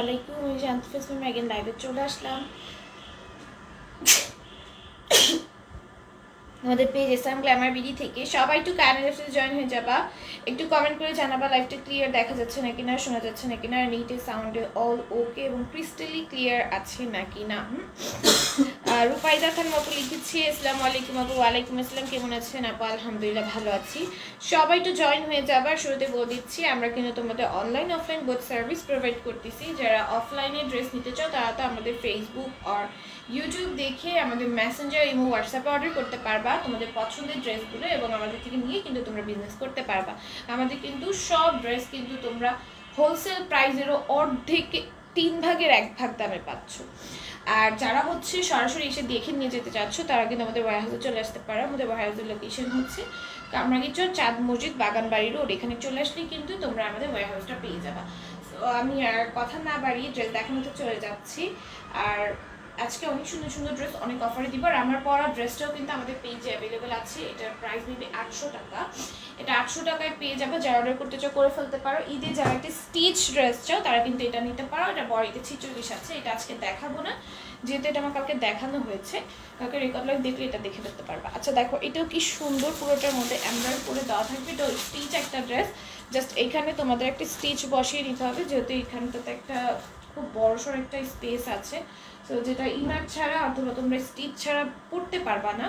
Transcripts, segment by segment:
আলাইকুম। চলে আসলাম। আমাদের গ্ল্যামার বিডি থেকে সবাই একটু জয়েন হয়ে যাবা। একটু কমেন্ট করে জানাবা লাইভটা ক্লিয়ার দেখা যাচ্ছে নাকি না শোনা যাচ্ছে নাকি না নিটে সাউন্ডে অল ওকে এবং ক্রিস্টালি ক্লিয়ার আছে নাকি না রূপাইদা খান আপু লিখেছি, আসসালামু আলাইকুম আপু ওয়ালাইকুম আসসালাম, কেমন আছেন? আপু, আলহামদুলিল্লাহ ভালো আছি। সবাই একটু জয়েন হয়ে যাবার শুরুতে বলে দিচ্ছি, আমরা কিন্তু তোমাদের online offline both service provide করতেছি। যারা অফলাইনে ড্রেস নিতে চাও, তারা তো আমাদের ফেসবুক আর ইউটিউব দেখে আমাদের মেসেঞ্জার এবং হোয়াটসঅ্যাপে অর্ডার করতে পারবা। তোমাদের পছন্দের ড্রেসগুলো এবং আমাদের থেকে নিয়ে কিন্তু তোমরা বিজনেস করতে পারবা। আমাদের কিন্তু সব ড্রেস কিন্তু তোমরা হোলসেল প্রাইসেরও অর্ধেক তিন ভাগের এক ভাগ দামে পাচ্ছ। আর যারা হচ্ছে সরাসরি এসে দেখে নিয়ে যেতে চাচ্ছ, তারা কিন্তু আমাদের ওয়ারহাউসে চলে আসতে পারো। আমাদের ওয়ারহাউসের লোকেশন হচ্ছে কামরাঙ্গিচর চাঁদ মসজিদ বাগানবাড়ি রোড এখানে চলে আসলেই কিন্তু তোমরা আমাদের ওয়ারহাউসটা পেয়ে যাবা। আমি আর কথা না বাড়িয়ে ড্রেস দেখানোতে চলে যাচ্ছি। আর আজকে অনেক সুন্দর সুন্দর ড্রেস অনেক অফারে দিব। আর আমার পরা ড্রেসটাও কিন্তু আমাদের পেজে অ্যাভেলেবেল আছে। এটার প্রাইস নেবে আটশো টাকা। এটা আটশো টাকায় পেয়ে যাবে। যারা অর্ডার করতে চাও করে ফেলতে পারো। ঈদে যারা একটা স্টিচ ড্রেস চাও, তারা কিন্তু এটা নিতে পারো। এটা বড় ঈদে ছিচল্লিশ আছে। এটা আজকে দেখাবো না। যেহেতু এটা আমার কালকে দেখানো হয়েছে, কালকে রেকর্ড লাইভ দেখলে এটা দেখে ফেলতে পারবে। আচ্ছা দেখো, এটাও কি সুন্দর পুরোটার মধ্যে এমব্রয়েড করে দেওয়া থাকবে? এটা স্টিচ একটা ড্রেস জাস্ট এখানে তোমাদের একটা স্টিচ বসিয়ে নিতে হবে, যেহেতু এখানটাতে একটা খুব বড়সড় একটা স্পেস আছে। তো যেটা ইনার ছাড়া অথবা তোমরা স্টিচ ছাড়া পড়তে পারবা না।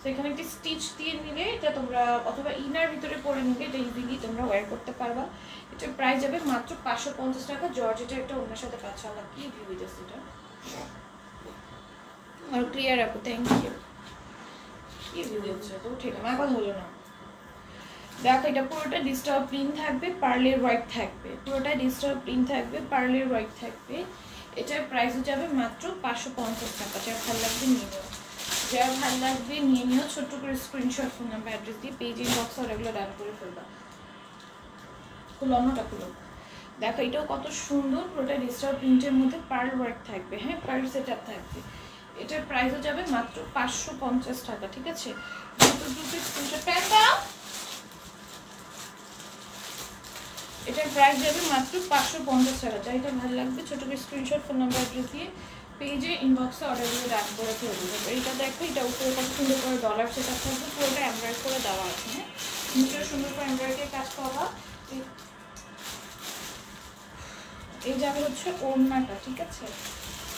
তো এখানে একটি স্টিচ দিয়ে নিলে এটা তোমরা, অথবা ইনার ভিতরে পরে নিলে এটা ইজিলি তোমরা ওয়্যার করতে পারবা। এটার প্রাইস যাবে মাত্র পাঁচশো পঞ্চাশ টাকা। জর্জেটের একটা অন্যের সাথে পাচ্ছ আল্লাহ কি ভিউ এটা? আর ক্লিয়ার আপু থ্যাংক ইউ কি ঠিক আমার হলো না। দেখো, এটা পুরোটা ডিস্টার্ব প্রিন্ট থাকবে পার্লের হোয়াইট থাকবে। পুরোটা ডিস্টার্ব প্রিন্ট থাকবে পার্লের হোয়াইট থাকবে। এটার প্রাইস যাবে মাত্র পাঁচশো পঞ্চাশ টাকা। যার ভালো লাগবে নিয়ে নিও। যার ভালো লাগবে নিয়ে নিও, ছোট্ট করে স্ক্রিনশট ফোন নাম্বার অ্যাড্রেস দিয়ে পেজ ইনবক্স আর এগুলো ডান করে ফেলবা। খুলো অন্যটা খুলো। দেখো, এটাও কত সুন্দর, পুরোটা ডিস্টার্ব প্রিন্টের মধ্যে পার্ল ওয়ার্ক থাকবে। হ্যাঁ পার্ল সেট থাকবে। এটার প্রাইসও যাবে মাত্র পাঁচশো পঞ্চাশ টাকা, ঠিক আছে? এটার প্রাইস যাবে মাত্র পাঁচশো পঞ্চাশ টাকা। যা এটা ভালো লাগবে, ছোটো করে স্ক্রিনশট ফোন নাম্বার অ্যাড্রেস দিয়ে পেজে ইনবক্সে অর্ডারগুলো ডাক করে ফেলে দেবে এইটা দেখো, এটা উপরে কত সুন্দর করে ডলার সেটা থাকবে, পুরোটা এমব্রয়েড করে দেওয়া আছে হ্যাঁ? নিচেও সুন্দর করে এমব্রয়েডের কাজ এই- এই যাবে হচ্ছে ওড়নাটা, ঠিক আছে?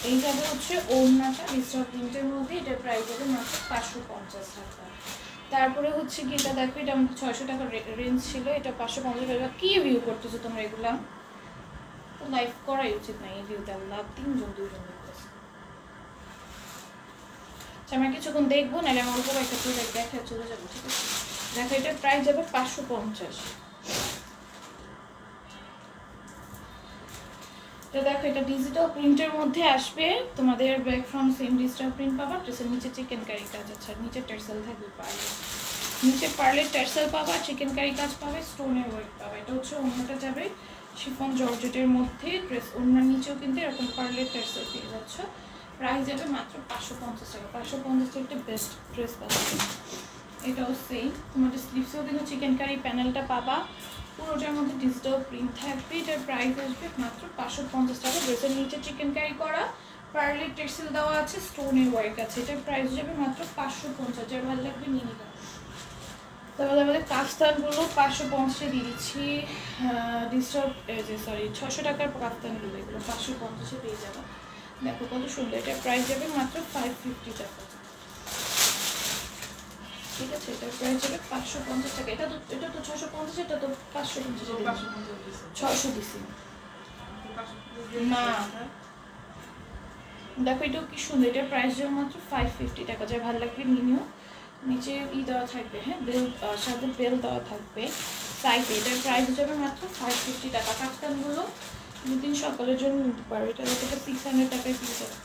এই যাবে হচ্ছে ওড়নাটা মিস্টার প্রিন্টের মধ্যে এটার প্রাইস যাবে মাত্র পাঁচশো পঞ্চাশ টাকা। তারপরে হচ্ছে কি, এটা দেখো, এটা আমাদের ছয়শো টাকার রেঞ্জ ছিল, এটা পাঁচশো পঞ্চাশ টাকা। কি ভিউ করতেছো তোমরা এগুলা? তো লাইভ করাই উচিত না এই ভিউটা লাভ তিনজন দুজন আচ্ছা আমরা কিছুক্ষণ দেখব, নাহলে আমার উপর একটা প্রোডাক্ট দেখা চলে যাব, ঠিক আছে? দেখো এটার প্রাইস যাবে পাঁচশো পঞ্চাশ। তো দেখো, এটা ডিজিটাল প্রিন্টের মধ্যে আসবে। তোমাদের back front same digital print পাবা ড্রেসের নিচে চিকেন কারি কাজ আছে। নিচে টার্সেল থাকবে পার্লে নিচে পারলে টার্সেল পাবা চিকেন কারি কাজ পাবে স্টোনের ওয়ার্ক পাবা। এটা হচ্ছে অন্যটা যাবে শিফন জর্জেটের মধ্যে ড্রেস অন্যার নিচেও কিন্তু এরকম পার্লের টার্সেল পেয়ে যাচ্ছ। প্রাইস যাবে মাত্র পাঁচশো পঞ্চাশ টাকা। পাঁচশো পঞ্চাশ টাকা বেস্ট ড্রেস পাচ্ছে। এটাও সেম তোমাদের স্লিপসেও কিন্তু চিকেন কারি প্যানেলটা পাবা। পুরোটার মধ্যে ডিজিটাল প্রিন্ট থাকবে, এটার প্রাইস আসবে মাত্র পাঁচশো পঞ্চাশ টাকা। ড্রেসের নিচে চিকেন কারি করা পার্লের টেক্সেল দেওয়া আছে স্টোনের ওয়ার্ক আছে। এটার প্রাইস যাবে মাত্র পাঁচশো পঞ্চাশ। যার ভালো লাগবে নিয়ে নিবা তারপরে আমাদের কাস্তানগুলো পাঁচশো পঞ্চাশে দিয়ে দিচ্ছি। ডিস্টার্ব যে সরি ছশো টাকার কাস্তানগুলো এগুলো। পাঁচশো পঞ্চাশে পেয়ে যাবে। দেখো কত সুন্দর। এটার প্রাইস যাবে মাত্র ফাইভ ফিফটি টাকা। ঠিক আছে প্রাইস পাঁচশো পঞ্চাশ টাকা। এটা তো এটা তো ছশো পঞ্চাশ এটা তো পাঁচশো পঞ্চাশ ছশো দিছি। না। দেখো এটাও কি সুন্দর। এটার প্রাইস যাবে মাত্র ফাইভ ফিফটি টাকা। যা ভালো লাগবে নিয়ে নিও। নিচে ই দেওয়া থাকবে হ্যাঁ? বেল সাথে বেল দেওয়া থাকবে। সাইডে এটার প্রাইস যাবে মাত্র ফাইভ ফিফটি টাকা। কাপ্তানগুলো দুদিন সকালের জন্য নিতে পারবে এটা দেখো এটা সিক্স হান্ড্রেড টাকায় পেয়ে যাবে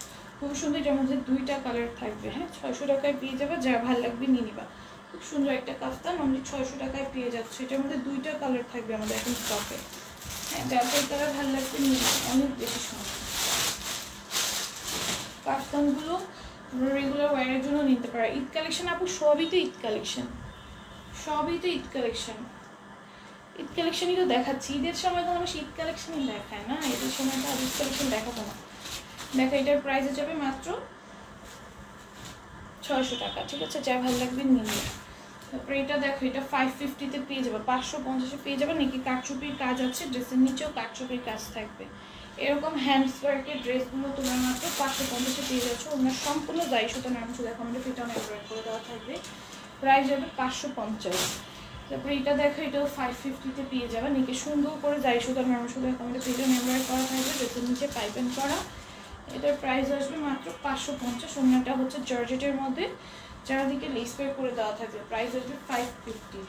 খুব সুন্দর এটার মধ্যে দুইটা কালার থাকবে হ্যাঁ? ছয়শো টাকায় পেয়ে যাবে, যা ভালো লাগবে নিয়ে নিবা। খুব সুন্দর একটা কাফতান আমাদের ছয়শো টাকায় পেয়ে যাচ্ছে। এটার মধ্যে দুইটা কালার থাকবে আমাদের এখন স্টকে হ্যাঁ যাদের কালার ভালো লাগবে নিয়ে অনেক বেশি সুন্দর। কাফতানগুলো রেগুলার ওয়ারের জন্য নিতে পারে। ঈদ কালেকশন আপু, সবই তো ঈদ কালেকশন সবই তো ঈদ কালেকশন ঈদ কালেকশনই তো দেখাচ্ছি। ঈদের সময় তো আমি ঈদ কালেকশনই দেখায় না। ঈদের সময় তো আর ঈদ কালেকশন দেখাবো না। দেখো, এটার প্রাইস যাবে মাত্র ছয়শো টাকা। ঠিক আছে? যা ভালো লাগবে নিয়ে তারপরে এটা দেখো, এটা ফাইভ ফিফটিতে পেয়ে যাবে, পাঁচশো পঞ্চাশে পেয়ে যাবে। নাকি কাঠচুপির কাজ আছে, ড্রেসের নিচেও কাঠচুপির কাজ থাকবে। এরকম হ্যান্ডস ওয়ার্কের ড্রেসগুলো তোমার মাত্র পাঁচশো পঞ্চাশে পেয়ে যাচ্ছ। ওনার সম্পূর্ণ সুতরাং নাম শুধু দেখো আমাদের ফিটা এমব্রয়েড করে দেওয়া থাকবে। প্রাইস যাবে পাঁচশো পঞ্চাশ। তারপরে এটা দেখো, এটাও ফাইভ ফিফটিতে পেয়ে যাবে। নাকি সুন্দর করে যাই সুতরাং নাম শুধু আমাদের ফিটা এমব্রয়েড করা থাকবে। ড্রেসের নিচে পাইপেন করা। এটার প্রাইস আসবে মাত্র পাঁচশো পঞ্চাশ। অন্যটা হচ্ছে জর্জেটের মধ্যে। চারিদিকে লেস পে করে দেওয়া থাকবে। প্রাইস আসবে ফাইভ ফিফটি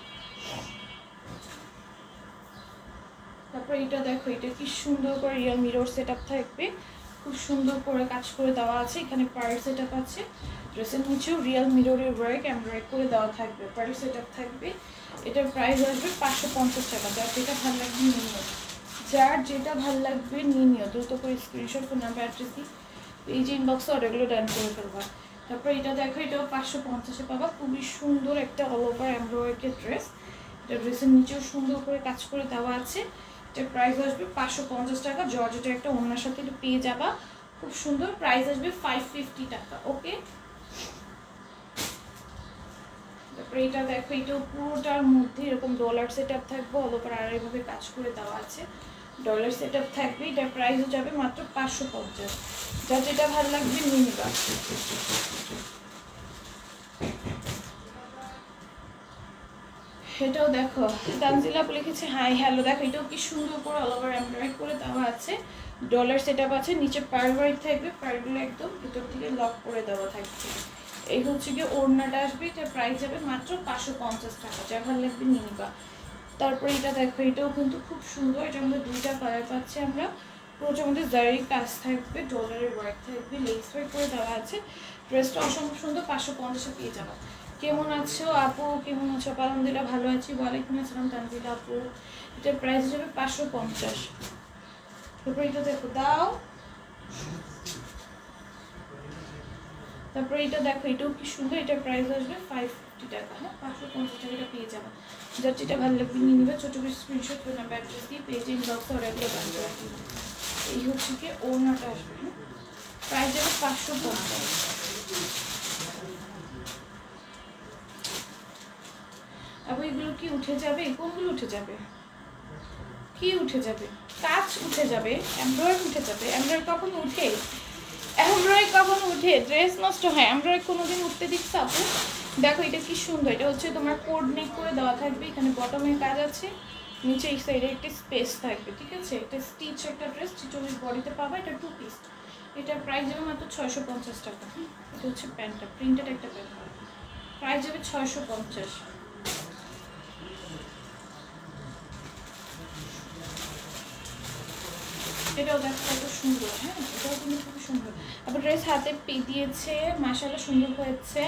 তারপর এটা দেখো এটা কি সুন্দর করে রিয়েল মিরর সেট থাকবে। খুব সুন্দর করে কাজ করে দেওয়া আছে। এখানে পার সেট আছে। ড্রেসের নিচেও রিয়েল মিররের ওয়ার্ক এমব্রয়েড করে দেওয়া থাকবে। পার সেট থাকবে। এটার প্রাইস আসবে পাঁচশো পঞ্চাশ টাকা। যার যেটা ভালো লাগবে নিয়ে যার যেটা ভালো লাগবে নিয়ে নিও। দ্রুত করে স্ক্রিনশট ফোন নাম্বার অ্যাড্রেস দিই এই যে ইনবক্সে অর্ডারগুলো ডান করে ফেলবা। তারপর এটা দেখো, এটাও পাঁচশো পঞ্চাশে পাবা। খুবই সুন্দর একটা অল ওভার এমব্রয়েডের ড্রেস এটা ড্রেসের নিচেও সুন্দর করে কাজ করে দেওয়া আছে। এটার প্রাইস আসবে পাঁচশো পঞ্চাশ টাকা। জর্জেটা একটা অন্যের সাথে এটা পেয়ে যাবা। খুব সুন্দর প্রাইস আসবে ফাইভ ফিফটি টাকা ওকে তারপরে এটা দেখো, এটাও পুরোটার মধ্যে এরকম ডলার সেট আপ থাকবে। অল ওভার আর এইভাবে কাজ করে দেওয়া আছে। ডলার সেট আপ থাকবে, এটার প্রাইসও যাবে মাত্র পাঁচশো পঞ্চাশ। যা যেটা ভালো লাগবে নিয়ে নিবা এটাও দেখো, তানজিলা আপু লিখেছে হাই হ্যালো দেখো, এটাও কি সুন্দর করে অল ওভার এমব্রয়েড করে দেওয়া আছে। ডলার সেট আপ আছে, নিচে পার ওয়াইট থাকবে পারগুলো একদম ভিতর থেকে লক করে দেওয়া থাকবে এই হচ্ছে গিয়ে ওড়নাটা আসবে, এটার প্রাইস যাবে মাত্র পাঁচশো পঞ্চাশ টাকা, যা ভালো লাগবে নিয়ে তারপরে এটা দেখো, এটাও কিন্তু খুব সুন্দর। এটার মধ্যে দুইটা কালার পাচ্ছি আমরা। পুরোটার মধ্যে জারি কাজ থাকবে ডলারের ওয়ার্ক থাকবে লেস ওয়ার্ক করে দেওয়া আছে। ড্রেসটা অসম্ভব সুন্দর, পাঁচশো পঞ্চাশে পেয়ে যাব। কেমন আছো আপু? কেমন আছো আলহামদুলিল্লাহ ভালো আছি। ওয়ালাইকুম আসসালাম তানজিলা আপু। এটার প্রাইস যাবে পাঁচশো পঞ্চাশ। তারপরে এটা দেখো, দাও। তারপরে এটা দেখো, এটাও কি সুন্দর। এটার প্রাইস আসবে ফাইভ ফিফটি টাকা। হ্যাঁ পাঁচশো পঞ্চাশ টাকা এটা পেয়ে যাবে। যার যেটা ভালো লাগবে, নিয়ে নিবে। ছোটো করে স্ক্রিনশট করে নেবে অ্যাড্রেস দিয়ে পেজে ইনবক্সে দান করে দিবে এই হচ্ছে কি ওনাটা আসবে হ্যাঁ? প্রাইস যাবে পাঁচশো পঞ্চাশ। আবার এগুলো কি উঠে যাবে? কোনগুলো উঠে যাবে? কি উঠে যাবে? কাজ উঠে যাবে এমব্রয়েড উঠে যাবে। এমব্রয়েড কখন উঠে? এমব্রয়েড কখন উঠে? ড্রেস নষ্ট হয়। এমব্রয়েড কোনোদিন উঠতে দিচ্ছে আপু? দেখো, এটা কি সুন্দর, এটা হচ্ছে তোমার কোড নেক করে দেওয়া থাকবে, এখানে বটমের কাজ আছে, নিচে এই সাইডে একটা স্পেস থাকবে, ঠিক আছে? এটা স্টিচ একটা ড্রেস চিচল্লিশ বডিতে পাবা, এটা টু পিস এটার প্রাইস যাবে মাত্র ছয়শো পঞ্চাশ টাকা এটা হচ্ছে প্যান্টটা প্রিন্টেড একটা প্যান্ট প্রাইস যাবে ছয়শো পঞ্চাশ। এটাও দেখো কত সুন্দর হ্যাঁ? এটাও কিন্তু খুব সুন্দর। আবার ড্রেস হাতে দিয়েছে মাসালা সুন্দর হয়েছে।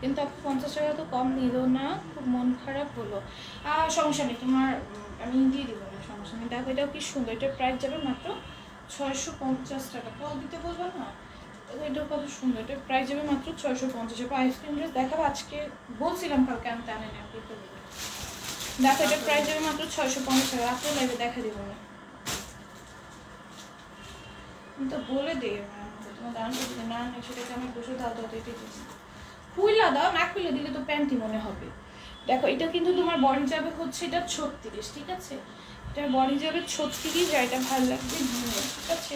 কিন্তু আপনি পঞ্চাশ টাকা তো কম নিল না, খুব মন খারাপ হলো। আর সমস্যা নেই, তোমার আমি দিয়ে দিব না, সমস্যা নেই। দেখো এটাও কি সুন্দর এটার প্রাইস যাবে মাত্র ছয়শো পঞ্চাশ টাকা। কল দিতে বলব না এটাও কত সুন্দর এটার প্রাইস যাবে মাত্র ছয়শো পঞ্চাশ টাকা। আইসক্রিম ড্রেস দেখাবো, আজকে বলছিলাম কালকে আমি টানে না দেখো এটার প্রাইস যাবে মাত্র ছয়শো পঞ্চাশ টাকা, রাত্রে লাইভে দেখা দিব না। আমি তো বলে দিই তোমার দাঁড়ান করতে না না সেটাকে আমি বসে দাও দাও এটাই দাও, না খুলে দিলে তো প্যান্টি মনে হবে। দেখো, এটা কিন্তু তোমার বডি যাবে হচ্ছে এটা ছত্রিশ, ঠিক আছে? এটার বডি যাবে ছত্রিশ, আর এটা ভালো লাগবে ঠিক আছে?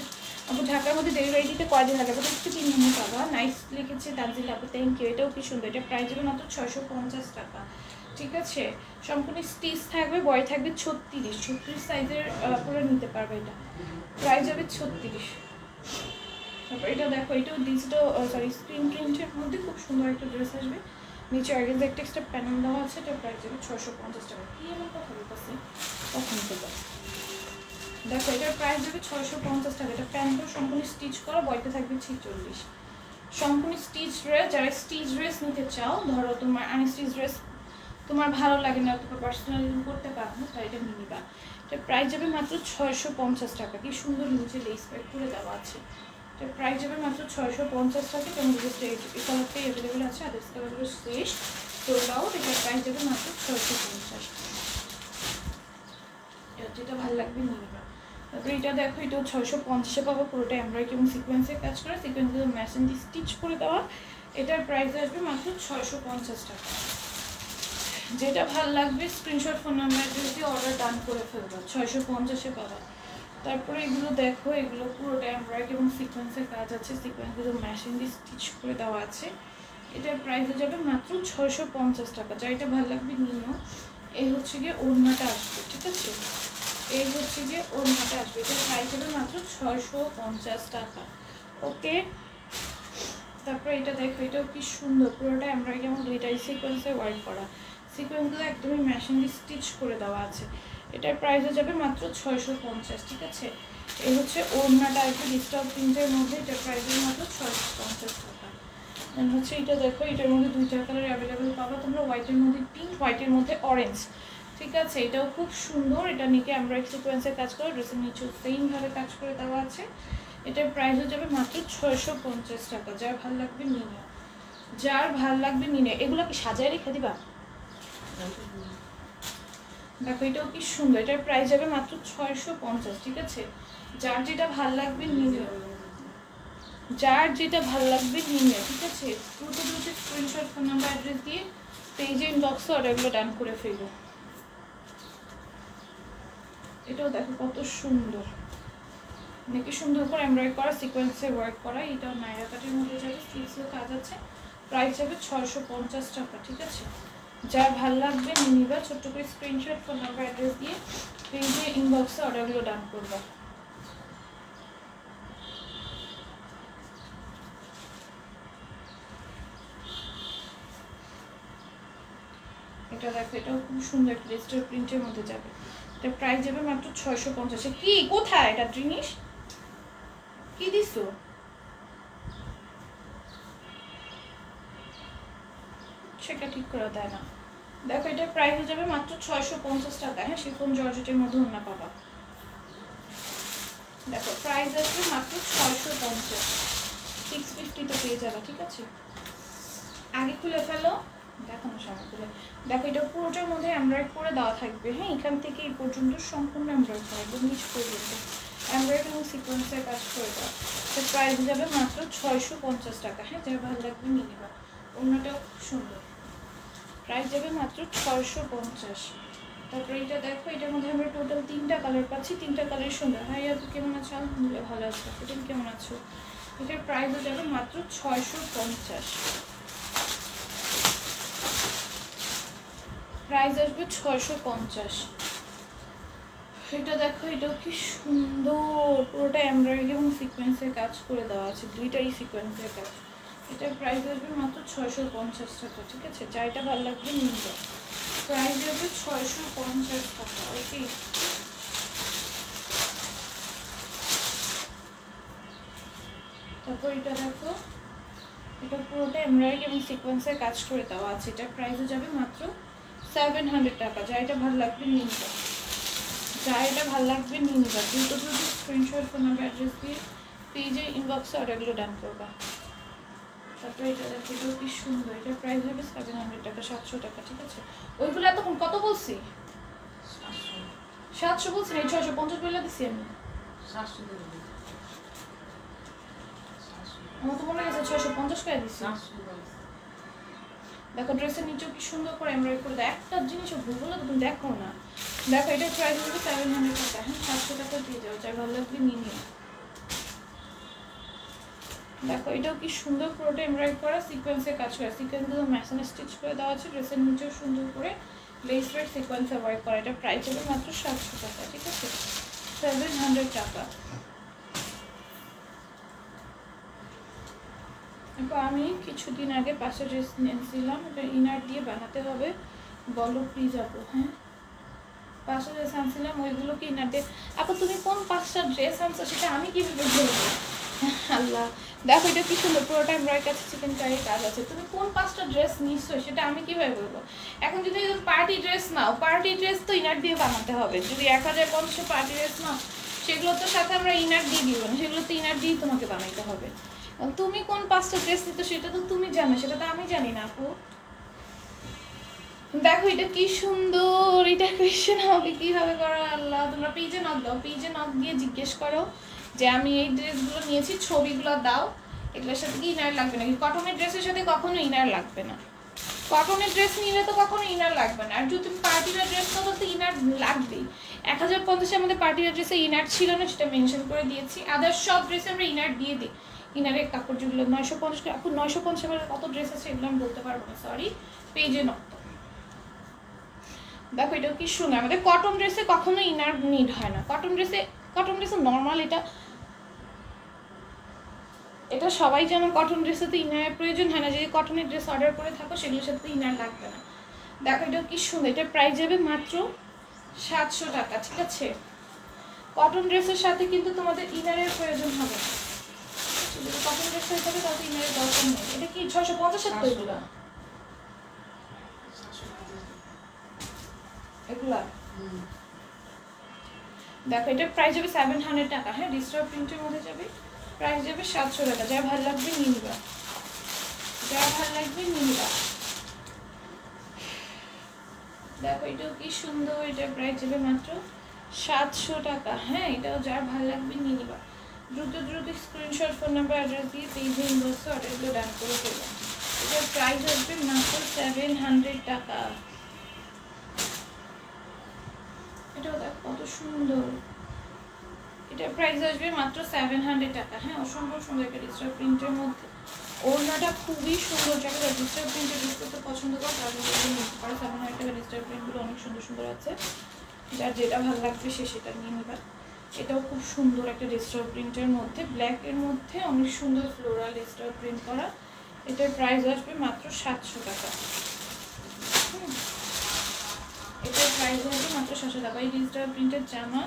আপু ঢাকার মধ্যে ডেলিভারি দিতে কয়দিন লাগে? আপু একটু তিন দিনে পাবা নাইস লিখেছে তানজিল আপু থ্যাংক ইউ এটাও কি সুন্দর। এটা প্রাইস যাবে মাত্র ছয়শো পঞ্চাশ টাকা, ঠিক আছে? সম্পূর্ণ স্টিচ থাকবে বয় থাকবে ছত্রিশ ছত্রিশ সাইজের পুরো নিতে পারবে এটা। প্রাইস যাবে ছত্রিশ। তারপর এটা দেখো, এটাও ডিজিটাল সরি স্ক্রিন প্রিন্টের মধ্যে খুব সুন্দর একটা ড্রেস আসবে। নিচে আগে যে একটা এক্সট্রা প্যানেল দেওয়া আছে, এটা প্রাইস যাবে ছশো পঞ্চাশ টাকা। কি এমন কথা বলতেছে? তখন থেকে? দেখো, এটার প্রাইস যাবে ছয়শো পঞ্চাশ টাকা। এটা প্যান্টও সম্পূর্ণ স্টিচ করা, বয়টা থাকবে ছিচল্লিশ। সম্পূর্ণ স্টিচ ড্রেস যারা স্টিচ ড্রেস নিতে চাও, ধরো তোমার আনস্টিচ ড্রেস তোমার ভালো লাগে না, তোমার পার্সোনাল পার্সোনালি করতে পারো না, তাই এটা নিবা। এটা প্রাইস যাবে মাত্র ছয়শো পঞ্চাশ টাকা। কি সুন্দর নিচে লেস প্যাক করে দেওয়া আছে। এটা প্রাইস যাবে মাত্র ছয়শো পঞ্চাশ টাকা। জাস্ট এই কালারটাই অ্যাভেলেবেল আছে আদার্স কালারগুলো শেষ। সোল্ড আউট এটা প্রাইস যাবে মাত্র ছয়শো পঞ্চাশ যেটা ভালো লাগবে নিয়ে নেবে। তারপরে এটা দেখো এটা ছয়শো পঞ্চাশে পাবো। পুরোটা এমব্রয়ডারি এবং সিকোয়েন্সের কাজ করা সিকোয়েন্সগুলো মেশিন দিয়ে স্টিচ করে দেওয়া। এটার প্রাইস আসবে মাত্র ছয়শো পঞ্চাশ টাকা। যেটা ভালো লাগবে স্ক্রিনশট ফোন নাম্বার দিয়ে অর্ডার ডান করে ফেলব, ছয়শো পঞ্চাশে পাবা। তারপরে এগুলো দেখো, এগুলো পুরোটা এমব্রয়ডারি এবং সিকোয়েন্সের কাজ আছে সিকোয়েন্সগুলো মেশিন দিয়ে স্টিচ করে দেওয়া আছে। এটার প্রাইস হয়ে যাবে মাত্র ছয়শো পঞ্চাশ টাকা। যা এটা ভালো লাগবে নিও। এই হচ্ছে গিয়ে ওড়নাটা আসবে, ঠিক আছে? এই হচ্ছে গিয়ে ওড়নাটা আসবে। এটার প্রাইস হবে মাত্র ছয়শো পঞ্চাশ টাকা। ওকে? তারপরে এটা দেখো, এটাও কি সুন্দর। পুরোটা এমব্রয়ডারি এবং গ্লিটারি সিকোয়েন্সে ওয়ার্ক করা। সিকোয়েন্সগুলো একদমই মেশিন স্টিচ করে দেওয়া আছে। এটার প্রাইস হয়ে যাবে মাত্র ছয়শো পঞ্চাশ, ঠিক আছে? এই হচ্ছে ওড়নাটা একটু ডিস্টার্ব প্রিন্টের মধ্যে এটার প্রাইস হবে মাত্র ছয়শো পঞ্চাশ টাকা। হচ্ছে এটা দেখো, এটার মধ্যে দুইটা কালার অ্যাভেলেবেল পাবা। তোমরা হোয়াইটের মধ্যে পিঙ্ক হোয়াইটের মধ্যে অরেঞ্জ ঠিক আছে? এটাও খুব সুন্দর। এটা নিকে আমরা সিকোয়েন্সের কাজ করে ড্রেসের নিচেও সেমভাবে কাজ করে দেওয়া আছে। এটার প্রাইস হয়ে যাবে মাত্র ছয়শো পঞ্চাশ টাকা। যার ভালো লাগবে নিয়ে। যার ভালো লাগবে নিয়ে। এগুলো কি সাজায় রেখে দিবা? দেখো এটাও কি সুন্দর। এটার প্রাইস যাবে মাত্র ছয়শো পঞ্চাশ, ঠিক আছে? যার যেটা ভালো লাগবে নিয়ে। যার যেটা ভালো লাগবে নিয়ে ঠিক আছে? দ্রুত দ্রুত স্ক্রিনশট ফোন নাম্বার অ্যাড্রেস দিয়ে পেজে ইনবক্সে অর্ডারগুলো ডান করে ফেলব এটাও দেখো কত সুন্দর। নাকি সুন্দর করে এমব্রয়েড করা সিকোয়েন্সে ওয়ার্ক করা, এটাও নাইরা কাটের মধ্যে যাবে স্লিভসেও কাজ আছে। প্রাইস যাবে ছয়শো পঞ্চাশ টাকা, ঠিক আছে? যার ভালো লাগবে নিয়ে নিবা, ছোট্ট করে স্ক্রিনশট ফোন নাম্বার অ্যাড্রেস দিয়ে পেজে ইনবক্সে অর্ডারগুলো ডান করবা। এটা দেখো, এটাও খুব সুন্দর ডিজিটাল প্রিন্টের মধ্যে যাবে। এটা প্রাইস যাবে মাত্র ছয়শো পঞ্চাশে। কি? কোথায়? এটা জিনিস কি দিছো? সেটা ঠিক করে দেয় না। দেখো এটার প্রাইস হয়ে যাবে মাত্র ছয়শো পঞ্চাশ টাকা। হ্যাঁ শিফন জর্জেটের মধ্যে অন্য পাবা। দেখো প্রাইস আসবে মাত্র ছয়শো পঞ্চাশ। সিক্স ফিফটিতে পেয়ে যাবে, ঠিক আছে? আগে খুলে ফেলো। দেখো না সময় খুলে। দেখো, এটা পুরোটার মধ্যে এমব্রয়েড করে দেওয়া থাকবে। হ্যাঁ এখান থেকে এই পর্যন্ত সম্পূর্ণ এমব্রয়েড করা একদম নিচ পর্যন্ত। এমব্রয়েড এবং সিকোয়েন্সের কাজ করে দেওয়া তো প্রাইস যাবে মাত্র ছয়শো পঞ্চাশ টাকা। হ্যাঁ যার ভালো লাগবে নেবা। অন্যটাও সুন্দর। প্রাইস যাবে মাত্র ছয়শো পঞ্চাশ। তারপরে এটা দেখো, এটার মধ্যে আমরা টোটাল তিনটা কালার পাচ্ছি, তিনটা কালার সুন্দর। হাই আপু, কেমন আছো? আলহামদুলিল্লাহ ভালো আছো তুমি কেমন আছো? এটার প্রাইসও যাবে মাত্র ছয়শো পঞ্চাশ। প্রাইস আসবে ছয়শো পঞ্চাশ। এটা দেখো, এটাও কি সুন্দর। পুরোটা এমব্রয়ডারি এবং সিকোয়েন্সের কাজ করে দেওয়া আছে দুইটাই সিকোয়েন্সের কাজ। এটার প্রাইস আসবে মাত্র ছয়শো পঞ্চাশ টাকা, ঠিক আছে? যা এটা ভালো লাগবে নিয়ে প্রাইস আসবে ছয়শো পঞ্চাশ টাকা ওকে তারপর এটা দেখো, এটা পুরোটা এমব্রয়ডারি এবং সিকোয়েন্সের কাজ করে দেওয়া আছে। এটার প্রাইসও যাবে মাত্র সেভেন হান্ড্রেড টাকা, যা এটা ভালো লাগবে নিয়ে নিবা যা এটা ভালো লাগবে নিয়ে নিবা দ্রুত দ্রুত স্ক্রিনশট ফোন নাম্বার অ্যাড্রেস দিয়ে পেজে ইনবক্সে অর্ডারগুলো ডান করবা। তারপরে এটা দেখো কি সুন্দর এটার প্রাইস হবে সেভেন হান্ড্রেড টাকা সাতশো টাকা ঠিক আছে? ওইগুলো এতক্ষণ কত বলছি? সাতশো। বলছি না এই ছয়শো পঞ্চাশ বলে দিছি আমি। আমার তো মনে গেছে ছয়শো পঞ্চাশ করে দিছি। দেখো ড্রেসের নিচেও কি সুন্দর করে এমব্রয়ড করে দেয় একটা জিনিসও ভুল বলে তুমি দেখো না। দেখো এটা প্রাইস হচ্ছে সেভেন হান্ড্রেড টাকা হ্যাঁ? সাতশো টাকা দিয়ে যাও যাই ভালো লাগবে নিয়ে নিও দেখো, এটাও কি সুন্দর পুরোটা এমব্রয়ড করা সিকোয়েন্সে কাজ করা। সিকোয়েন্সগুলো ম্যাশনে স্টিচ করে দেওয়া আছে ড্রেসের নিচেও সুন্দর করে লেস রেড সিকোয়েন্সে ওয়ার্ক করা। এটা প্রাইস হবে মাত্র সাতশো টাকা, ঠিক আছে? সেভেন হান্ড্রেড টাকা। এরপর আমি কিছুদিন আগে পাশে ড্রেস নিয়েছিলাম এটা ইনার দিয়ে বানাতে হবে। বলো প্লিজ আপু হ্যাঁ? পাঁচটা ড্রেস আনছিলাম ওইগুলোকে ইনার দিয়ে আপু, তুমি কোন পাঁচটা ড্রেস আনছো সেটা আমি কীভাবে বলব আল্লাহ দেখো এটা কি সুন্দর, পুরোটা এমব্রয়ের কাছে চিকেন কারি কাজ আছে। তুমি কোন পাঁচটা ড্রেস নিচ্ছো সেটা আমি কীভাবে বলব? এখন যদি পার্টি ড্রেস নাও পার্টি ড্রেস তো ইনার দিয়ে বানাতে হবে। যদি এক হাজার পঞ্চাশো পার্টি ড্রেস নাও সেগুলো তো সাথে আমরা ইনার দিয়ে দিব না, সেগুলো তো ইনার দিয়েই তোমাকে বানাইতে হবে। তুমি কোন পাঁচটা ড্রেস নিত সেটা তো তুমি জানো, সেটা তো আমি জানি না আপু। দেখো এটা কি সুন্দর, এটা কোয়েশ্চেন হবে কীভাবে করো? আল্লাহ, তোমরা পেজে নক দাও পেজে নক দিয়ে জিজ্ঞেস করো। যে আমি এই ড্রেসগুলো নিয়েছি, ছবিগুলো দাও। এগুলোর সাথে কি ইনার লাগবে নাকি? কটনের ড্রেসের সাথে কখনো ইনার লাগবে না। কটনের ড্রেস নিলে তো কখনো ইনার লাগবে না। আর যদি তুমি পার্টির ড্রেস নাও তো ইনার লাগবেই। এক হাজার পঞ্চাশে আমাদের পার্টির ড্রেসে ইনার ছিল না, সেটা মেনশন করে দিয়েছি। আদার সব ড্রেসে আমরা ইনার দিয়ে দিই। ইনারের কাপড় যেগুলো, নয়শো পঞ্চাশ কাপড় নয়শো পঞ্চাশ আমার কত ড্রেস আছে এগুলো আমি বলতে পারব না সরি পেজে দাও। দেখো এটা কি সুন্দর। আমাদের কটন ড্রেসে কখনো ইনার নিড হয় না। কটন ড্রেসে কটন ড্রেসে নর্মাল এটা। এটা সবাই যেন কটন ড্রেসে তো ইনারের প্রয়োজন হয় না। যদি কটনের ড্রেস অর্ডার করে থাকো সেগুলোর সাথে ইনার লাগবে না। দেখো এটা কি সুন্দর। এটা প্রাইস যাবে মাত্র সাতশো টাকা ঠিক আছে? কটন ড্রেসের সাথে কিন্তু তোমাদের ইনারের প্রয়োজন হবে না। যদি কটন ড্রেস হয়ে থাকে তাহলে ইনারের দরকার নেই। এটা কি ছয়শো পঞ্চাশের তো এগুলো? এগুলা? দেখো এটার প্রাইস যাবে সেভেন হান্ড্রেড টাকা। হ্যাঁ ডিজিটাল প্রিন্টের মধ্যে যাবে। প্রাইস যাবে সাতশো টাকা। যা ভালো লাগবে নিয়ে নিবা। যা ভালো লাগবে নিয়ে নিবা। দেখো, এটাও কি সুন্দর। এটার প্রাইস যাবে মাত্র সাতশো টাকা। হ্যাঁ এটাও যার ভালো লাগবে নিয়ে নিবা। দ্রুত দ্রুত স্ক্রিনশট ফোন নাম্বার অ্যাড্রেস দিয়ে পেজে ইনবক্সে অর্ডারগুলো ডান করে ফেলবেন এটার প্রাইস আসবে মাত্র সেভেন হান্ড্রেড টাকা। এটাও দেখ, কত সুন্দর। এটার প্রাইস আসবে মাত্র সেভেন হান্ড্রেড টাকা। হ্যাঁ অসম্ভব সুন্দর একটা ডিজিটাল প্রিন্টের মধ্যে। ওড়নাটা খুবই সুন্দর, যাকে ডিজিটাল প্রিন্টের ইউজ করতে পছন্দ করে, তার জন্য নিতে সেভেন হান্ড্রেড টাকা ডিজিটাল প্রিন্টগুলো অনেক সুন্দর সুন্দর আছে। যার যেটা ভালো লাগবে সে সেটা নিয়ে নেবে। এটাও খুব সুন্দর একটা ডিজিটাল প্রিন্টের মধ্যে। ব্ল্যাকের মধ্যে অনেক সুন্দর ফ্লোরাল ডিজিটাল প্রিন্ট করা। এটার প্রাইস আসবে মাত্র সাতশো টাকা। প্রাইস আসবে মাত্র সাতশো টাকা। এই ডিজিটাল প্রিন্টের জামা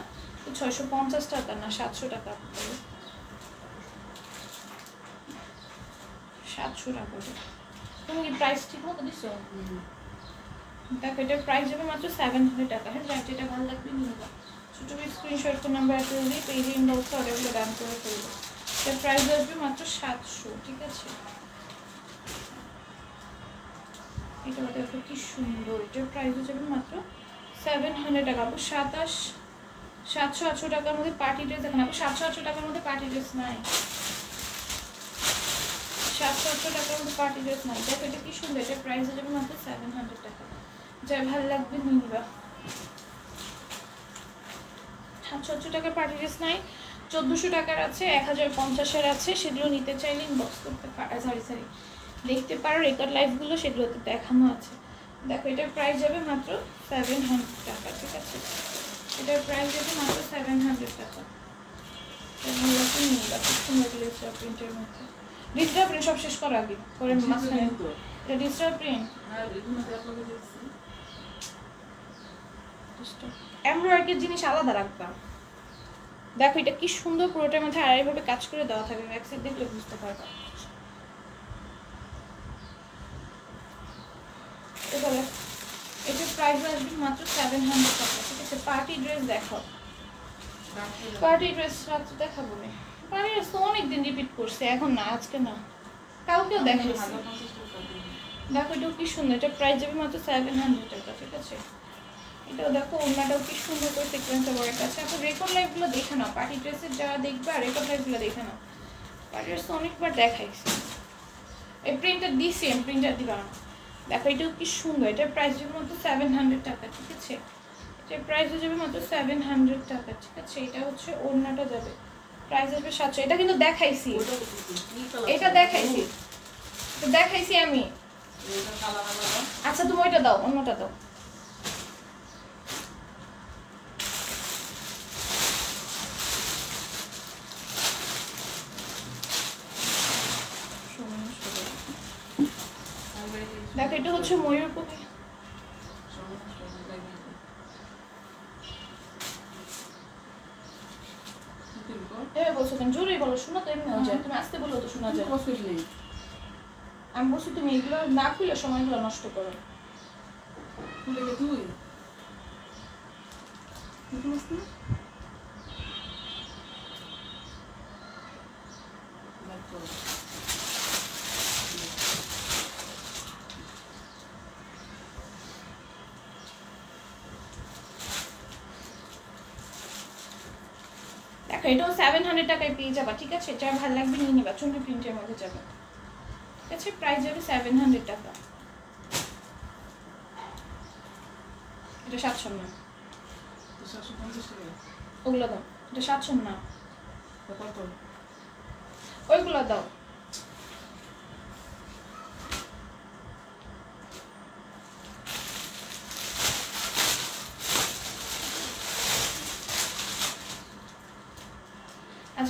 ছয়শো পঞ্চাশ টাকা না সাতশো টাকা। সাতশো টাকা। তুমি প্রাইস ঠিক মতো দিছো? দেখো, এটার প্রাইস যাবে মাত্র সেভেন হান্ড্রেড টাকা। হ্যাঁ যার যেটা ভালো লাগবে নিয়ে নেবা ছোটো স্ক্রিনশট ফোন নাম্বার অ্যাড্রেস দিয়ে পেজে ইনবক্সে অর্ডারগুলো ডান করে ফেলব। এটার প্রাইস আসবে মাত্র সাতশো, ঠিক আছে? এটা দেখো কি সুন্দর। এটার প্রাইস যাবে মাত্র সেভেন হান্ড্রেড টাকা। আপু, সাতাশ, সাতশো আটশো টাকার মধ্যে পার্টি ড্রেস দেখেন আপু, সাতশো আটশো টাকার মধ্যে পার্টি ড্রেস নাই। সাতশো আটশো টাকার মধ্যে পার্টি ড্রেস নাই। দেখো, এটা কি সুন্দর, এটা প্রাইস যাবে মাত্র সেভেন হান্ড্রেড টাকা। যার ভালো লাগবে, নিয়ে সাতশো আটশো টাকার পার্টি ড্রেস নাই। চোদ্দোশো টাকার আছে, এক হাজার পঞ্চাশের আছে, সেগুলো নিতে চাইলে ইনবক্স করতে পারো সরি সরি দেখতে পারো রেকর্ড লাইফগুলো সেগুলোতে দেখানো আছে। দেখো, এটার প্রাইস যাবে মাত্র সেভেন হান্ড্রেড টাকা ঠিক আছে? এটার প্রাইস যাবে মাত্র সেভেন হান্ড্রেড টাকা প্রিন্টের মধ্যে। ডিজিটাল প্রিন্ট সব শেষ করা আগে করে মাঝখানে এটা ডিজিটাল প্রিন্ট এমব্রয়ডারির জিনিস আলাদা রাখবা। দেখো এটা কি সুন্দর পুরোটার মধ্যে আড়াইভাবে কাজ করে দেওয়া থাকবে ব্যাক দেখলে বুঝতে পারবা। এবারে এটার প্রাইস আসবে মাত্র সেভেন হান্ড্রেড টাকা ঠিক আছে? পার্টি ড্রেস দেখো পার্টি ড্রেস রাত্রে দেখাবো না। পার্টি ড্রেস তো অনেকদিন রিপিট করছে এখন না আজকে না। কাউকেও দেখাইছি। দেখো এটাও কি সুন্দর এটা প্রাইস যাবে মাত্র সেভেন হান্ড্রেড টাকা ঠিক আছে? এটাও দেখো অন্যটাও কি সুন্দর করে সিকোয়েন্সে ওয়ার্ক আছে। এখন রেকর্ড লাইফগুলো দেখে নাও পার্টি ড্রেসের যারা দেখবে আর রেকর্ড লাইফগুলো দেখে নাও। পার্টি ড্রেস তো অনেকবার দেখাইছি। এই প্রিন্টার দিছি আমি প্রিন্টার দিবা না। দেখো এটাও কি সুন্দর। এটার প্রাইস যাবে মাত্র সেভেন হান্ড্রেড টাকা ঠিক আছে? এটার প্রাইস যাবে মাত্র সেভেন হান্ড্রেড টাকা ঠিক আছে? এটা হচ্ছে ওড়নাটা যাবে। প্রাইস আসবে সাতশো। এটা কিন্তু দেখাইছি। এটা দেখাইছি। দেখাইছি আমি। আচ্ছা তুমি ওইটা দাও অন্যটা দাও। হচ্ছে এভাবে বলছো কেন জোরেই বলো শোনা তো এমনি হয়ে যায়। তুমি আসতে বলো তো শোনা যায়। আমি বলছি তুমি এগুলো না খুলে সময়গুলো নষ্ট করো। তুই। এটাও সেভেন হান্ড্রেড টাকায় পেয়ে যাবা ঠিক আছে? এটা ভালো লাগবে নিয়ে নেবা চুমকি প্রিন্টের মধ্যে যাবে। ঠিক আছে? প্রাইস যাবে সেভেন হান্ড্রেড টাকা। এটা সাতশো না। ওগুলো দাও এটা সাতশো না। ওইগুলো দাও।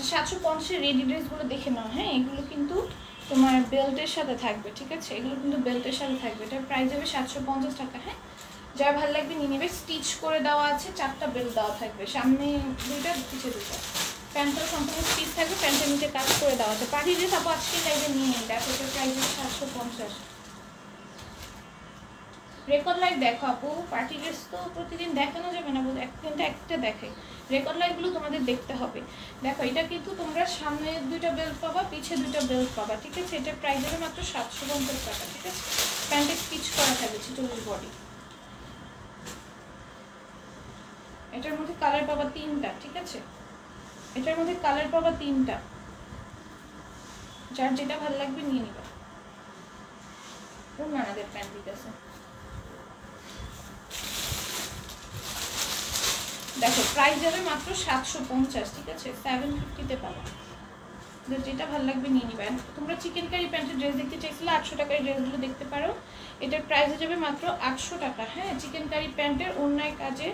সাতশো পঞ্চাশের রেডি ড্রেসগুলো দেখে নাও হ্যাঁ? এগুলো কিন্তু তোমার বেল্টের সাথে থাকবে, ঠিক আছে? এগুলো কিন্তু বেল্টের সাথে থাকবে। এটার প্রাইস যাবে সাতশো পঞ্চাশ টাকা হ্যাঁ? যার ভালো লাগবে নিয়ে নেবে। স্টিচ করে দেওয়া আছে, চারটা বেল্ট দেওয়া থাকবে। সামনে দুইটা পিছিয়ে দুটো প্যান্টটা সম্পূর্ণ স্টিচ থাকবে, প্যান্টের নিচে কাজ করে দেওয়া আছে। পার্টি ড্রেস আপু আজকে লাইভে নিয়ে নিন। দেখো, এটার প্রাইস হচ্ছে সাতশো পঞ্চাশ। রেকর্ড লাইভ দেখো আপু। পার্টি ড্রেস তো প্রতিদিন দেখানো যাবে না বলে এক- কিন্তু একটা দেখে। রেকর্ড লাইভগুলো তোমাদের দেখতে হবে। দেখো, এটা কিন্তু তোমরা সামনে দুইটা বেল্ট পাবা, পিছে দুইটা বেল্ট পাবা, ঠিক আছে? এটা প্রাইস হবে মাত্র সাতশো পঞ্চাশ টাকা, ঠিক আছে? প্যান্টে স্টিচ করা থাকবে ছিচল্লিশ বডি এটার মধ্যে কালার পাবা তিনটা, ঠিক আছে? এটার মধ্যে কালার পাবা তিনটা। যার যেটা ভালো লাগবে নিয়ে নিবা। খুব রুমানাদের প্যান্ট দিতেছে। দেখো প্রাইস যাবে মাত্র সাতশো পঞ্চাশ, ঠিক আছে? সেভেন ফিফটিতে পাবা। যেটা ভালো লাগবে নিয়ে নিবেন তোমরা চিকেন কারি প্যান্টের ড্রেস দেখতে চাইছিলে, আটশো টাকার ড্রেসগুলো দেখতে পারো। এটার প্রাইস যাবে মাত্র আটশো টাকা। হ্যাঁ চিকেন কারি প্যান্টের অন্যায় কাজে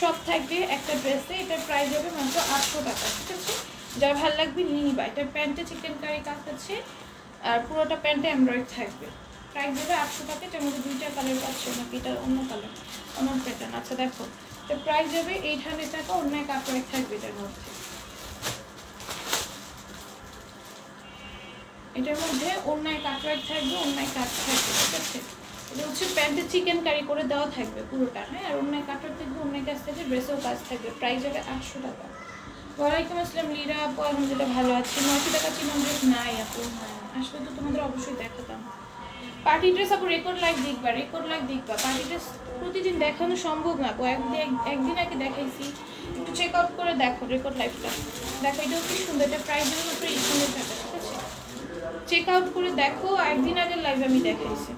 সব থাকবে একটা ড্রেসে এটার প্রাইস যাবে মাত্র আটশো টাকা, ঠিক আছে? যা ভালো লাগবে নিয়ে নিবা। এটার প্যান্টে চিকেন কারি কাজ আছে। আর পুরোটা প্যান্টে এমব্রয়েড থাকবে। প্রাইস যাবে আটশো টাকা, এটার মধ্যে দুইটা কালার পাচ্ছে নাকি? এটা অন্য কালার অন্য প্যাটার্ন আচ্ছা দেখো। এটার প্রাইস যাবে এইট হান্ড্রেড টাকা অন্যায় কাপড় থাকবে এটার মধ্যে। এটার মধ্যে অন্যায় কাটওয়ার্ক থাকবে অন্যায় কাজ থাকবে, ঠিক আছে? এটা হচ্ছে প্যান্টে চিকেন কারি করে দেওয়া থাকবে পুরোটা হ্যাঁ? আর অন্যায় কাটওয়ার্ক থাকবে অন্যায় কাজ থাকবে ড্রেসেও কাজ থাকবে প্রাইস হবে আটশো টাকা। ওয়ালাইকুম আসসালাম, লীরা আপু, আলহামদুলিল্লাহ ভালো আছি। নশো টাকা চিকেন ড্রেস নাই আপু হ্যাঁ। আসলে তো তোমাদের অবশ্যই দেখাতাম। পার্টি ড্রেস আপু রেকর্ড লাইভ দেখবা রেকর্ড লাইভ দেখবা। পার্টি ড্রেস প্রতিদিন দেখানো সম্ভব না। একদিন একদিন আগে দেখাইছি। একটু চেক আউট করে দেখো রেকর্ড লাইফটা দেখো, এটাও কি সুন্দর, এটা দেবে মাত্র এই সুন্দর ঠিক আছে? চেক আউট করে দেখো একদিন আগের লাইভ আমি দেখাইছি।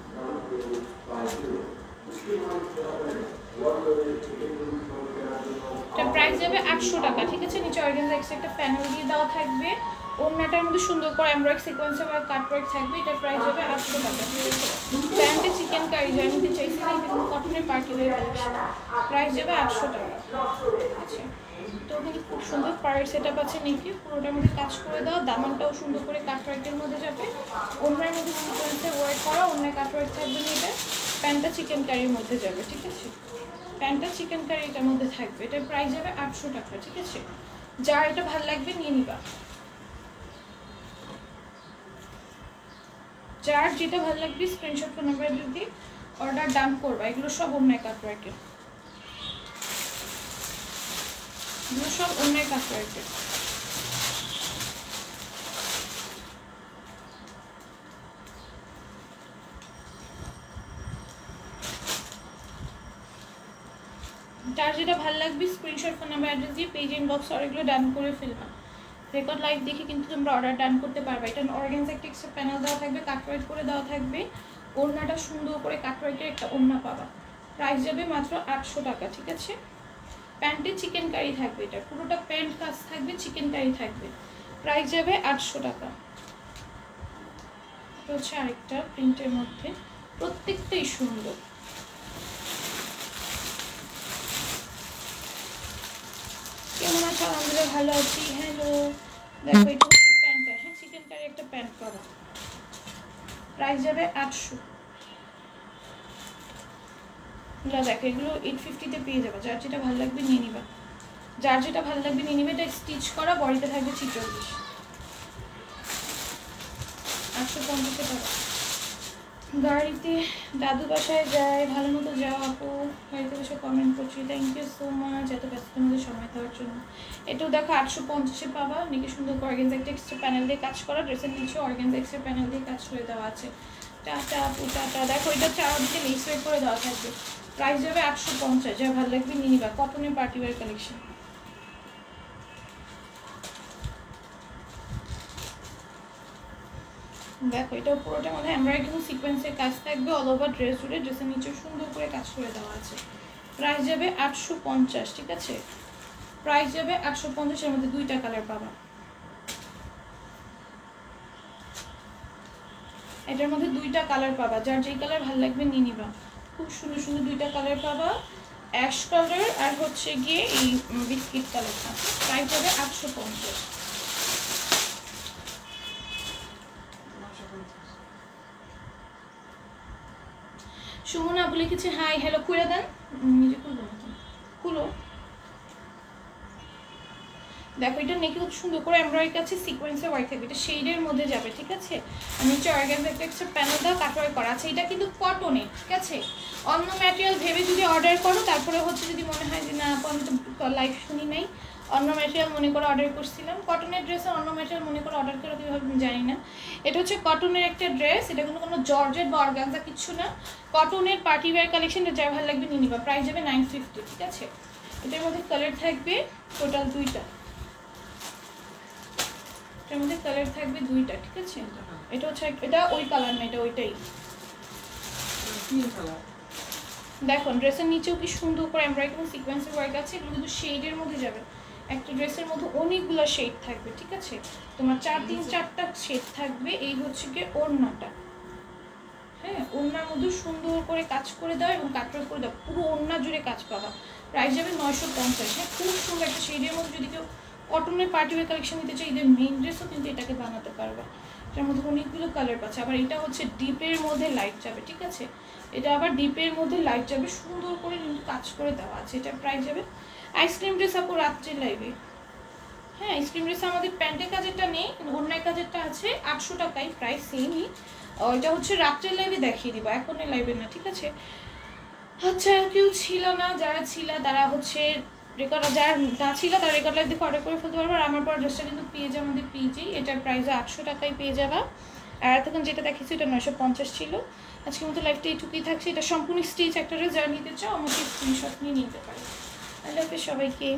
এটা প্রাইস যাবে আটশো টাকা, ঠিক আছে? নিচে অর্গানজা একটা প্যানেল দিয়ে দেওয়া থাকবে। ওড়নাটার মধ্যে সুন্দর করে এমব্রয়েড সিকোয়েন্সে বা কাট ওয়ার্ক থাকবে, এটার প্রাইস যাবে আটশো টাকা। প্যান্টে চিকেন কারি জয় নিতে চাইছিলাম কিন্তু কটনের পার্টি কালেকশন প্রাইস যাবে আটশো টাকা। আছে তো কিন্তু খুব সুন্দর পায়ের সেট আপ আছে নাকি পুরোটার মধ্যে কাজ করে দাও, দামানটাও সুন্দর করে কাট ওয়ার্কের মধ্যে যাবে। ওড়নার মধ্যে সিকোয়েন্সে ওয়ার্ক করা অন্যায় কাট ওয়ার্ক থাকবে না এটা প্যান্টটা চিকেন কারির মধ্যে যাবে, ঠিক আছে? প্যান্টটা চিকেন কারি এটার মধ্যে থাকবে, এটার প্রাইস যাবে আটশো টাকা, ঠিক আছে? যার এটা ভালো লাগবে নিয়ে নিবা। যার যেটা ভালো লাগবে স্ক্রিনশট ফোন নাম্বার যদি অর্ডার ডান করবা, এগুলো সব অন্যায় কাটওয়ার্কের এগুলো সব অন্যায় কাটওয়ার্কের যার যেটা ভালো লাগবে স্ক্রিনশট ফোন নাম্বার অ্যাড্রেস দিয়ে পেজ ইনবক্স আর এগুলো ডান করে ফেলবা। রেকর্ড লাইভ দেখে কিন্তু তোমরা অর্ডার ডান করতে পারবে। এটা অর্গেন্স একটা এক্সট্রা প্যানেল দেওয়া থাকবে কাটওয়ার্ক করে দেওয়া থাকবে। ওড়নাটা সুন্দর করে কাটওয়ার্কের একটা ওড়না পাবা। প্রাইস যাবে মাত্র আটশো টাকা, ঠিক আছে? প্যান্টে চিকেন কারি থাকবে এটা। পুরোটা প্যান্ট কাজ থাকবে চিকেন কারি থাকবে। প্রাইস যাবে আটশো টাকা। এটা হচ্ছে আরেকটা প্রিন্টের মধ্যে। প্রত্যেকটাই সুন্দর। কেমন আছো আলহামদুলিল্লাহ ভালো আছি। হ্যালো দেখো এটা হচ্ছে প্যান্টটা। হ্যাঁ চিকেন কারি একটা প্যান্ট পাবা প্রাইস যাবে আটশো। এগুলো দেখো এগুলো এইট ফিফটিতে পেয়ে যাবে। যার যেটা ভালো লাগবে নিয়ে নিবা। যার যেটা ভালো লাগবে নিয়ে নিবে এটা স্টিচ করা বডিতে থাকবে ছিচল্লিশ আটশো পঞ্চাশে টাকা। গাড়িতে, দাদু বাসায় যায়, ভালো মতো যাও আপু গাড়িতে বসে কমেন্ট করছি থ্যাংক ইউ সো মাচ এত ব্যস্ত মধ্যে সময় দেওয়ার জন্য। এটাও দেখো আটশো পঞ্চাশে পাবা, নাকি সুন্দর অর্গেন্স একটা এক্সট্রা প্যানেল দিয়ে কাজ করা ড্রেসের নিচে অর্গেন্স এক্সট্রা প্যানেল দিয়ে কাজ করে দেওয়া আছে। টাটা আপু, টাটা। দেখো, এটা চারদিকে ওয়েট করে দেওয়া থাকবে। প্রাইস যাবে আটশো পঞ্চাশ, যা ভালো লাগবে নিয়ে নিবা। কটনের পার্টি ওয়ার কালেকশন দেখো, এটা পুরোটা মধ্যে এমব্রয়ডারি সিকোয়েন্সের কাজ থাকবে অল ওভার ড্রেস জুড়ে ড্রেসের নিচে সুন্দর করে কাজ করে দেওয়া আছে। প্রাইস যাবে আটশো পঞ্চাশ, ঠিক আছে? প্রাইস যাবে আটশো পঞ্চাশের মধ্যে দুইটা কালার পাবা। এটার মধ্যে দুইটা কালার পাবা, যার যেই কালার ভালো লাগবে নিয়ে নিবা। খুব সুন্দর সুন্দর দুইটা কালার পাবা অ্যাশ কালার আর হচ্ছে গিয়ে এই বিস্কিট কালারটা প্রাইস যাবে আটশো পঞ্চাশ। সুমনা বলে কিছু হাই হ্যালো খুলে দেন। নিজে খুলবো তো। খুলো দেখো, এটা নেকি খুব সুন্দর করে এমব্রয়ডারি কাছে সিকোয়েন্সের ওয়ার্ক থাকবে। এটা শেডের মধ্যে যাবে, ঠিক আছে? আমি নিচে অর্গানজা একটা প্যানেল দাও কাটওয়ার করা আছে। এটা কিন্তু কটনে ঠিক আছে? অন্য ম্যাটেরিয়াল ভেবে যদি অর্ডার করো, তারপরে হচ্ছে যদি মনে হয় যে, না, আপু, আমি তো লাইভ শুনি নাই। অন্য ম্যাটেরিয়াল মনে করে অর্ডার করছিলাম। কটনের ড্রেসে অন্য ম্যাটেরিয়াল মনে করে অর্ডার করে কীভাবে জানি না। এটা হচ্ছে কটনের একটা ড্রেস এটা কিন্তু কোনো জর্জেট বা অর্গানজা কিচ্ছু না। কটনের পার্টি ওয়্যার কালেকশন যা ভালো লাগবে নিয়ে নিবা। প্রাইস যাবে নাইন ফিফটি ঠিক আছে? এটার মধ্যে কালার থাকবে টোটাল দুইটা। এটার মধ্যে কালার থাকবে দুইটা, ঠিক আছে? এটা হচ্ছে এটা ওই কালার না, এটা ওইটাই। দেখুন ড্রেসের নিচেও কি সুন্দর করে এমব্রয়ডারি সিকোয়েন্সের ওয়ার্ক আছে, এগুলো কিন্তু শেডের মধ্যে যাবে। একটা ড্রেসের মধ্যে অনেকগুলো শেড থাকবে, ঠিক আছে? তোমার চার তিন চারটা শেড থাকবে, এই হচ্ছে গিয়ে ওড়নাটা। হ্যাঁ ওড়নার মধ্যে সুন্দর করে কাজ করে দাও এবং কাটওয়ার্ক করে দাও, পুরো ওড়না জুড়ে কাজ পাবা। প্রাইস যাবে নয়শো পঞ্চাশ হ্যাঁ খুব সুন্দর একটা শেডের মধ্যে যদি কেউ কটনের পার্টি ওয়ার কালেকশন নিতে চাই এদের মেইন ড্রেসও কিন্তু এটাকে বানাতে পারবে। এটার মধ্যে অনেকগুলো কালার পাচ্ছে, আবার এটা হচ্ছে ডিপের মধ্যে লাইট যাবে, ঠিক আছে? এটা আবার ডিপের মধ্যে লাইট যাবে, সুন্দর করে কিন্তু কাজ করে দেওয়া আছে এটা প্রাইস যাবে আইসক্রিম ড্রেস আপু রাত্রে লাইভে হ্যাঁ আইসক্রিম ড্রেস আমাদের প্যান্টের কাজেরটা নেই অন্যায় কাজেরটা আছে, আটশো টাকায় প্রাইস সেমই ওইটা হচ্ছে রাত্রের লাইভে দেখিয়ে দিব এখনের লাইভে না, ঠিক আছে? আচ্ছা কেউ ছিল না, যারা ছিল তারা হচ্ছে রেকর্ড যারা না ছিল তারা রেকর্ড লাইভ দেখে অর্ডার করে ফেলতে পারবে, আর আমার পর ড্রেসটা কিন্তু পেয়ে যাবে আমাদের পিজি এটার প্রাইস আটশো টাকায় পেয়ে যাবা। আর এতক্ষণ যেটা দেখেছি এটা নয়শো পঞ্চাশ ছিল। আজকের মতো লাইফটা এইটুকুই থাকছে, এটা সম্পূর্ণ স্টিচ একটা যারা নিতে চাও, আমাকে স্ক্রিনশট নিয়ে নিতে পারে। আল্লাহ সবাইকে।